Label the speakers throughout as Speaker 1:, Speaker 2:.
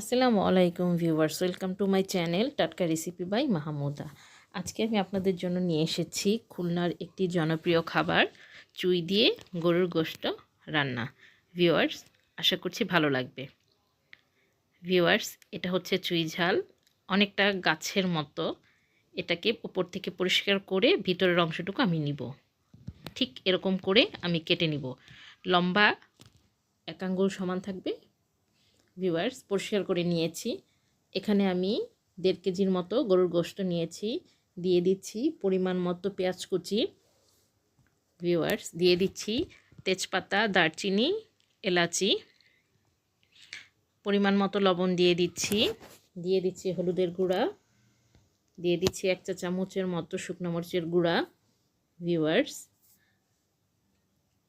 Speaker 1: আসসালামু আলাইকুম viewers, welcome to my channel টাটকা রেসিপি বাই মাহমুদা। আজকে আমি আপনাদের জন্য নিয়ে এসেছি খুলনার একটি জনপ্রিয় খাবার, চুই দিয়ে গরুর গোশত রান্না। ভিউয়ার্স, আশা করছি ভালো লাগবে। ভিউয়ার্স, এটা হচ্ছে চুই ঝাল। অনেকটা গাছের মতো এটাকে উপর থেকে পরিষ্কার করে ভিতরের অংশটুকু আমি নিব। ঠিক এরকম করে আমি কেটে নিব। লম্বা এক সমান থাকবে ভিউয়ার্স পরিষ্কার করে নিয়েছি। এখানে আমি দেড় কেজির মতো গরুর গোস্ত নিয়েছি, দিয়ে দিচ্ছি পরিমাণ মতো পেঁয়াজ কুচি। ভিউয়ার্স দিয়ে দিচ্ছি তেজপাতা, দারচিনি, এলাচি। পরিমাণ মতো লবণ দিয়ে দিচ্ছি দিয়ে দিচ্ছি হলুদের গুঁড়া। দিয়ে দিচ্ছি এক চা চামচের মতো শুকনো মরিচের গুঁড়া ভিউয়ার্স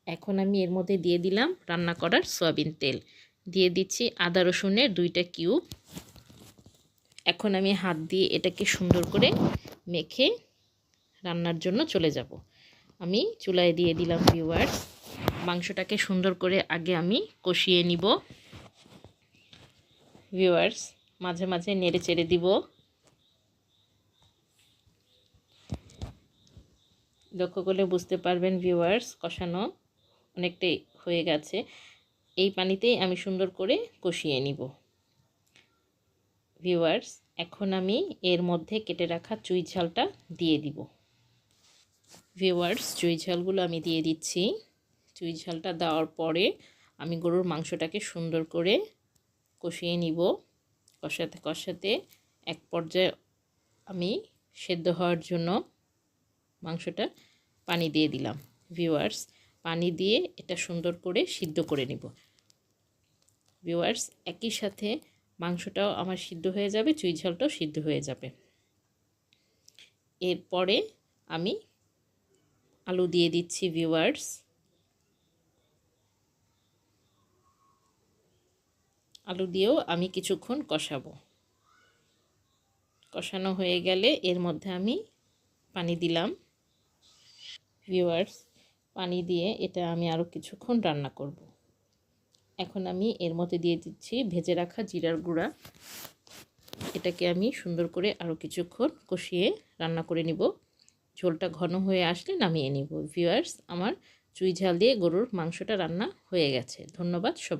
Speaker 1: এখন আমি এর মধ্যে দিয়ে দিলাম রান্না করার সয়াবিন তেল। দিয়ে দিচ্ছি আদা রসুনের দুইটা কিউব। এখন আমি হাত দিয়ে এটাকে সুন্দর করে মেখে রান্নার জন্য চলে যাব। আমি চুলায় দিয়ে দিলাম ভিউয়ার্স মাংসটাকে সুন্দর করে আগে আমি কষিয়ে নিব। ভিউয়ার্স মাঝে মাঝে নেড়ে চেড়ে দিব। লক্ষ্য করলে বুঝতে পারবেন ভিউয়ার্স কষানো অনেকটাই হয়ে গেছে। এই পানিতেই আমি সুন্দর করে কষিয়ে নিব। ভিউয়ার্স, এখন আমি এর মধ্যে কেটে রাখা চুই ঝালটা দিয়ে দিব। ভিউয়ার্স, চুই ঝালগুলো আমি দিয়ে দিচ্ছি। চুই ঝালটা দেওয়ার পরে আমি গরুর মাংসটাকে সুন্দর করে কষিয়ে নিব। কষাতে কষাতে এক পর্যায়ে আমি সেদ্ধ হওয়ার জন্য মাংসটা পানি দিয়ে দিলাম। ভিউয়ার্স পানি দিয়ে এটা সুন্দর করে সিদ্ধ করে নিব। ভিওয়ার্স একই সাথে মাংসটাও আমার সিদ্ধ হয়ে যাবে, চুই ঝালটাও সিদ্ধ হয়ে যাবে। এরপরে আমি আলু দিয়ে দিচ্ছি ভিউয়ার্স। আলু দিয়েও আমি কিছুক্ষণ কষাবো। কষানো হয়ে গেলে এর মধ্যে আমি পানি দিলাম। ভিউয়ার্স পানি দিয়ে এটা আমি আরও কিছুক্ষণ রান্না করব। এখন আমি এর মধ্যে দিয়ে দিচ্ছি ভেজে রাখা জিরার গুঁড়া। এটাকে আমি সুন্দর করে আরও কিছুক্ষণ কষিয়ে রান্না করে নিব। ঝোলটা ঘন হয়ে আসলে নামিয়ে নিব। ভিউয়ার্স, আমার চুই ঝাল দিয়ে গরুর মাংসটা রান্না হয়ে গেছে। ধন্যবাদ সবাই।